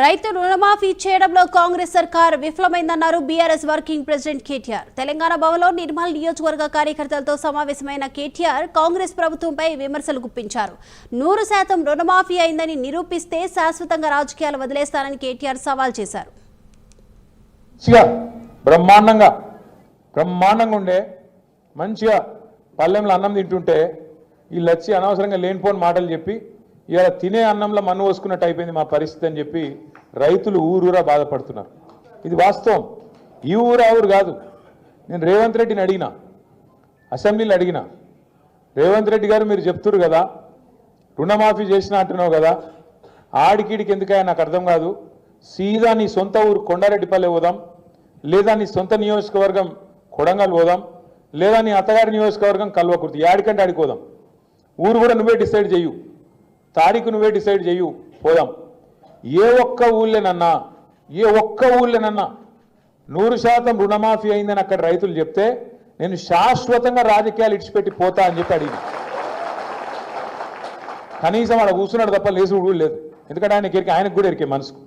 రైతు రుణమాఫీ చేయడంలో కాంగ్రెస్ సర్కార్ విఫలమైందన్నారు BRS working president KTR. Telangana భవన్లో నిర్మల్ నియోజకవర్గ కార్యకర్తలతో సమావేశమైన కేటీఆర్ కాంగ్రెస్ ప్రభుత్వంపై విమర్శలు గుప్పించారు. నూరు శాతం రుణమాఫీ అయిందని నిరూపిస్తే శాశ్వతంగా రాజకీయాలు వదిలేస్తానని కేటీఆర్ సవాల్ చేశారు. బ్రహ్మాండంగా బ్రహ్మాండంగా ఉండే మంచిగా పల్లెంలో అన్నం తింటుంటే వీళ్ళు వచ్చి అనవసరంగా లేనిపోని మాటలు చెప్పి ఇవాళ తినే అన్నంలో మన్ను పోసుకున్నట్టు అయిపోయింది మా పరిస్థితి అని చెప్పి రైతులు ఊరూరా బాధపడుతున్నారు. ఇది వాస్తవం. ఈ ఊరు ఆ ఊరు కాదు. నేను రేవంత్ రెడ్డిని అడిగిన అసెంబ్లీలో అడిగిన రేవంత్ రెడ్డి గారు మీరు చెప్తురు కదా రుణమాఫీ చేసిన అంటున్నావు కదా ఆడికిడికి ఎందుకయ్యా నాకు అర్థం కాదు. సీదా నీ సొంత ఊరు కొండారెడ్డిపల్లె పోదాం లేదా నీ సొంత నియోజకవర్గం కొడంగల్ పోదాం లేదా నీ అత్తగారి నియోజకవర్గం కల్వకుర్తి యాడికంటే ఆడికి పోదాం. ఊరు కూడా నువ్వే డిసైడ్ చేయు. తారీఖు నువ్వే డిసైడ్ చేయు పోదాం. ఏ ఒక్క ఊళ్ళోనన్నా ఏ ఒక్క ఊళ్ళోనన్నా నూరు శాతం రుణమాఫీ అయిందని అక్కడ రైతులు చెప్తే నేను శాశ్వతంగా రాజకీయాలు ఇడిచిపెట్టి పోతా అని చెప్పి అడిగింది. కనీసం ఆడ కూర్చున్నాడు తప్ప లేచి కూడా లేదు. ఎందుకంటే ఆయన ఎరికి ఆయనకు కూడా ఎరికే మనసుకు.